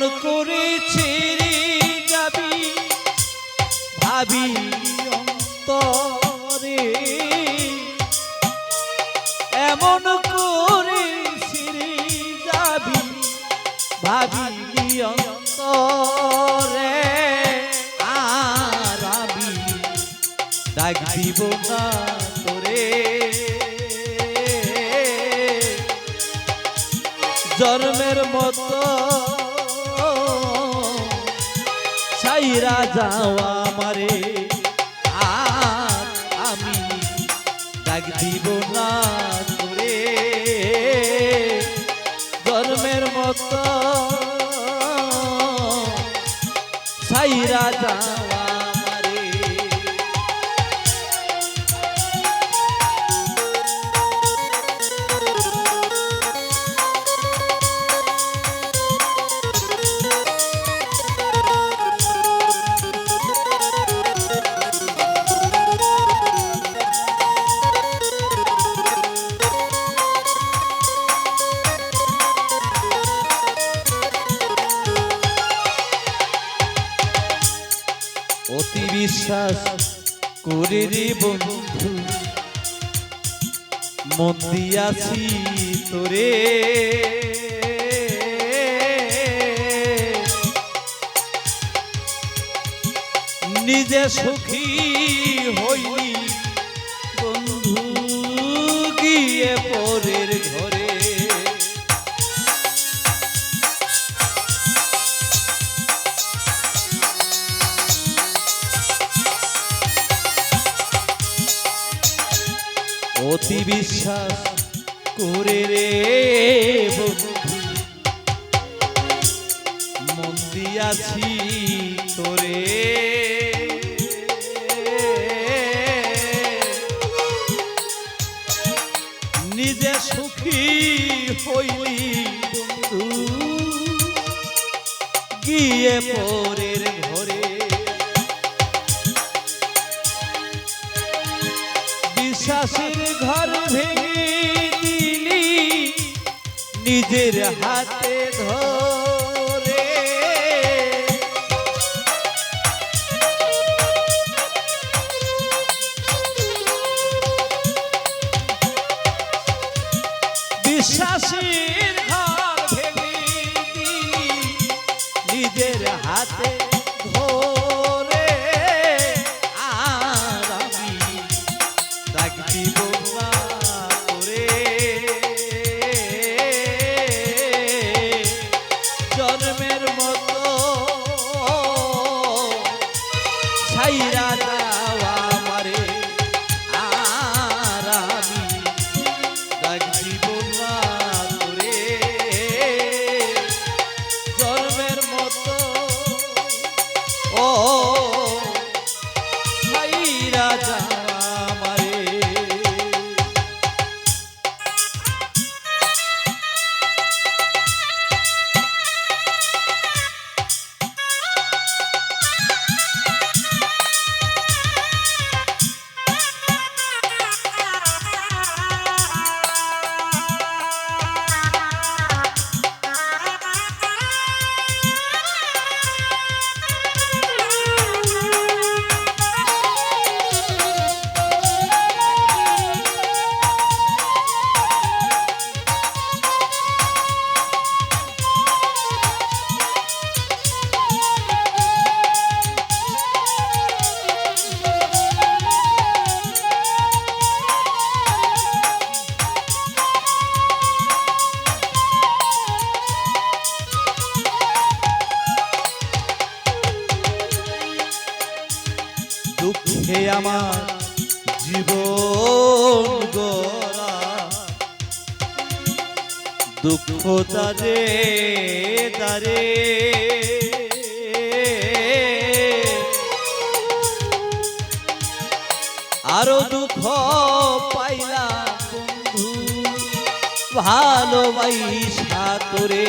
করে ছেড়ে যাবি? ভাবি অন্তরে এমন করে ছেড়ে যাবি? ভাবি অন্তরে ছাইরা যাওয়া আমারে। আর আমি ডাক দিব না তোরে। জন্মের মতো ছাইরা যাওয়া অতি বিশ্বাস করে রে বন্ধু। মন দিয়াছি তোরে। নিজে সুখী হইলি বন্ধু গিয়ে পরের অতি বিশ্বাস করে রে বন্ধু। মন দিয়াছি তোরে। নিজে সুখী হইলি বন্ধু। গিয়ে পরের ঘরে নিজের হাতে ধরে। আমার জীবন গড়া। দুঃখ তারে তারে। আরও দুঃখ পাইলাম বন্ধু ভালোবাইসা তোরে।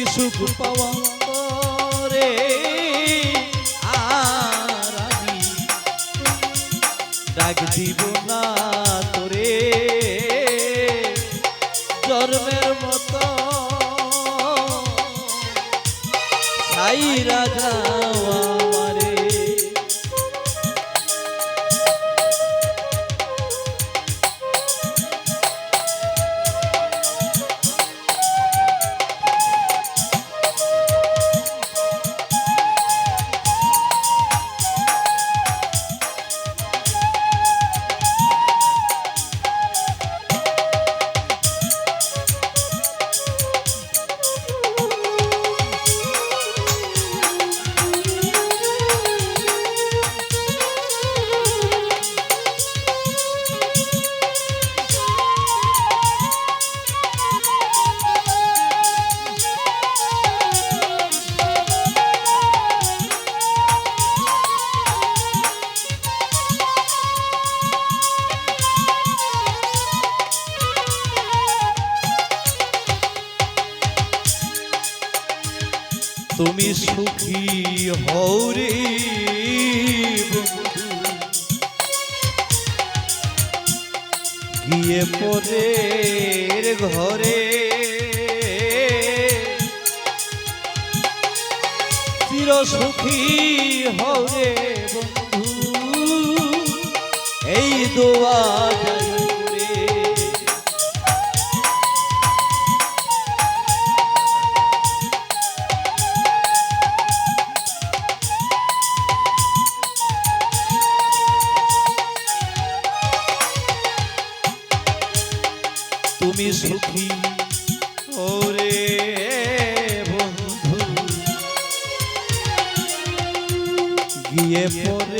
কি সুখ পাওয়া রে আর ডাক দিব সুখী হৌরে গিয়ে পরের ঘরে চির সুখী হরে বন্ধু। এই দোয়া yeah.